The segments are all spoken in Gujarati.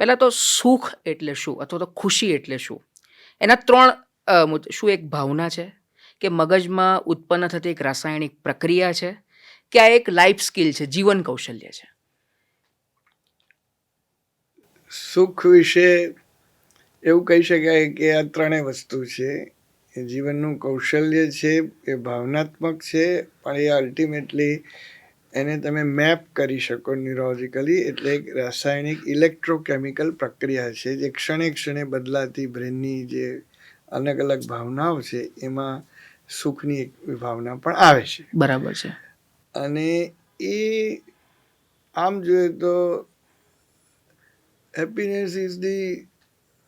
પહેલાં તો સુખ એટલે શું? અથવા તો ખુશી એટલે શું? એના ત્રણ શું એક ભાવના છે? કે મગજમાં ઉત્પન્ન થતી એક રાસાયણિક પ્રક્રિયા છે? કે આ એક લાઈફ સ્કિલ છે, જીવન કૌશલ્ય છે? સુખ વિશે એવું કહી શકાય કે આ ત્રણેય વસ્તુ છે. એ જીવનનું કૌશલ્ય છે, એ ભાવનાત્મક છે, પણ એ અલ્ટિમેટલી એને તમે મેપ કરી શકો ન્યુરોલોજિકલી. એટલે એક રાસાયણિક ઇલેક્ટ્રોકેમિકલ પ્રક્રિયા છે જે ક્ષણે ક્ષણે બદલાતી બ્રેનની જે અલગ અલગ ભાવનાઓ છે એમાં સુખની એક ભાવના પણ આવે છે. બરાબર છે. અને એ આમ જોઈએ તો happiness is the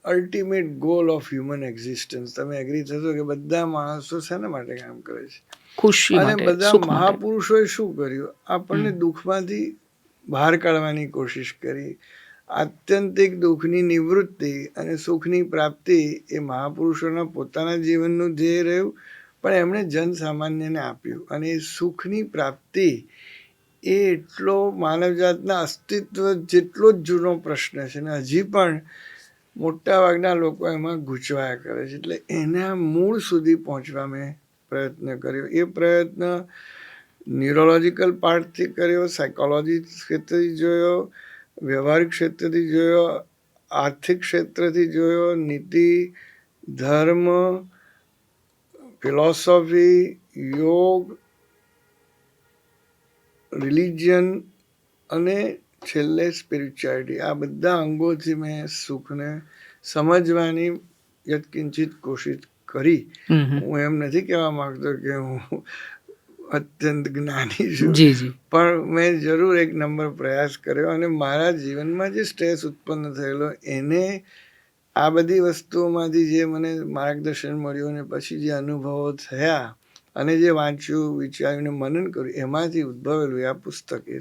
ultimate goal of human existence તમે એગ્રી થશો કે બધા માણસો શેના માટે કામ કરે છે? ખુશી અને બધા મહાપુરુષોએ શું કર્યું? આપણને દુઃખમાંથી બહાર કાઢવાની કોશિશ કરી. આત્યંતિક દુઃખની નિવૃત્તિ અને સુખની પ્રાપ્તિ એ મહાપુરુષોના પોતાના જીવનનું ધ્યેય રહ્યું પણ એમણે જનસામાન્યને આપ્યું. અને એ સુખની પ્રાપ્તિ એ એટલો માનવજાતના અસ્તિત્વ જેટલો જ જૂનો પ્રશ્ન છે. અને હજી પણ મોટા ભાગના લોકો એમાં ગૂંચવાયા કરે છે. એટલે એના મૂળ સુધી પહોંચવા મેં પ્રયત્ન કર્યો. એ પ્રયત્ન ન્યુરોલોજીકલ પાર્ટથી કર્યો સાયકોલોજી ક્ષેત્રથી જોયો, વ્યવહારિક ક્ષેત્રથી જોયો, આર્થિક ક્ષેત્રથી જોયો, નીતિ, ધર્મ ફિલોસોફી યોગ રિલિજિયન અને છેલ્લે સ્પિરિચ્યુઆલિટી આ બધા અંગોથી મેં સુખને સમજવાની યત્કિંચિત કોશિશ કરી. હું એમ નથી કહેવા માંગતો કે હું અત્યંત જ્ઞાની છું. પણ મેં જરૂર એક નંબર પ્રયાસ કર્યો અને મારા જીવનમાં જે સ્ટ્રેસ ઉત્પન્ન થયેલો એને આ બધી વસ્તુઓમાંથી જે મને માર્ગદર્શન મળ્યું અને પછી જે અનુભવો થયા અને જે વાંચ્યું વિચાર્યું ને મનન કર્યું એમાંથી ઉદ્ભવેલું આ પુસ્તક એ